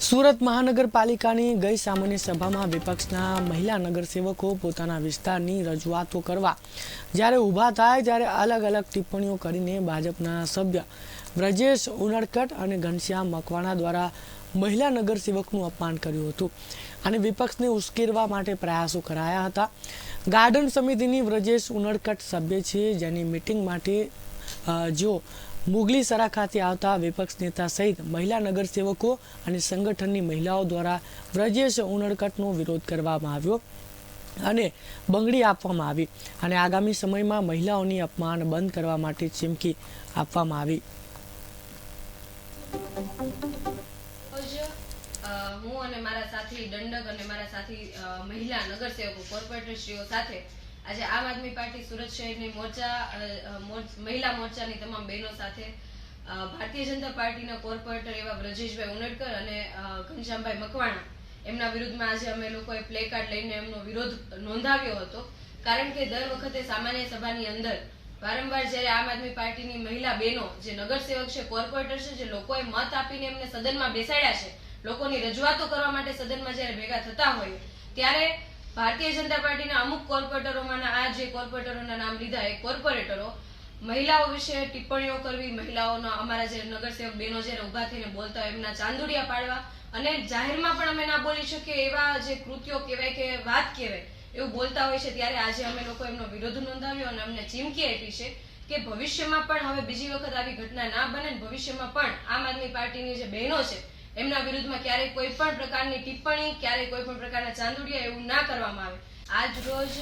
સુરત મહાનગરપાલિકાની ગઈ સામાન્ય સભામાં વિપક્ષના મહિલા નગરસેવકો પોતાના વિસ્તારની રજૂઆતો કરવા જ્યારે ઊભા થાય ત્યારે અલગ અલગ ટિપ્પણીઓ કરીને ભાજપના સભ્ય બ્રજેશ ઉનડકટ અને ઘનશ્યામ મકવાણા દ્વારા મહિલા નગરસેવકનું અપમાન કર્યું હતું અને વિપક્ષને ઉશ્કેરવા માટે પ્રયાસો કરાયા હતા. ગાર્ડન સમિતિની બ્રજેશ ઉનડકટ સભ્ય છે જેની મિટિંગ માટે અ, જેઓ મુગલી સરા ખાતે આવતા વિપક્ષ નેતા સહિત મહિલા નગરસેવકો અને સંગઠનની મહિલાઓ દ્વારા વ્રજેશ ઉનડકટનો વિરોધ કરવામાં આવ્યો અને બંગડી આપવામાં આવી અને આગામી સમયમાં મહિલાઓની અપમાન બંધ કરવા માટે ચીમકી આપવામાં આવી. હું અને મારા સાથી દંડક અને મારા સાથી મહિલા નગરસેવકો કોર્પોરેટરશ્રીઓ સાથે આજે આમ આદમી પાર્ટી સુરત શહેરની મોરચા મહિલા મોરચાની તમામ બહેનો સાથે ભારતીય જનતા પાર્ટીના કોર્પોરેટર એવા બ્રજેશભાઈ ઉનડકર અને ઘનશ્યામભાઈ મકવાણા, એમના વિરુદ્ધમાં આજે અમે લોકોએ પ્લે કાર્ડ લઈને એમનો વિરોધ નોંધાવ્યો હતો. કારણ કે દર વખતે સામાન્ય સભાની અંદર વારંવાર જ્યારે આમ આદમી પાર્ટીની મહિલા બહેનો, જે નગરસેવક છે, કોર્પોરેટર છે, જે લોકોએ મત આપીને એમને સદનમાં બેસાડ્યા છે, લોકોની રજૂઆતો કરવા માટે સદનમાં જ્યારે ભેગા થતા હોય, ત્યારે ભારતીય જનતા પાર્ટીના અમુક કોર્પોરેટરોમાંના આ જે કોર્પોરેટરોના નામ લીધા એ કોર્પોરેટરો મહિલાઓ વિશે ટિપ્પણીઓ કરવી, મહિલાઓનો અમારા જે નગરસેવક બહેનો જ્યારે ઊભા થઈને બોલતા હોય એમના ચાંદુડિયા પાડવા અને જાહેરમાં પણ અમે ના બોલી શકીએ એવા જે કૃત્યો કહેવાય કે વાત કહેવાય એવું બોલતા હોય છે, ત્યારે આજે અમે લોકો એમનો વિરોધ નોંધાવ્યો અને અમને ચીમકી આપી છે કે ભવિષ્યમાં પણ હવે બીજી વખત આવી ઘટના ના બને ભવિષ્યમાં પણ આમ આદમી પાર્ટીની જે બહેનો છે એમના વિરુદ્ધમાં ક્યારેય કોઈ પણ પ્રકારની ટિપ્પણી, ક્યારેય કોઈ પણ પ્રકારના ચાંદુડિયા એવું ના કરવામાં આવે. આજ રોજ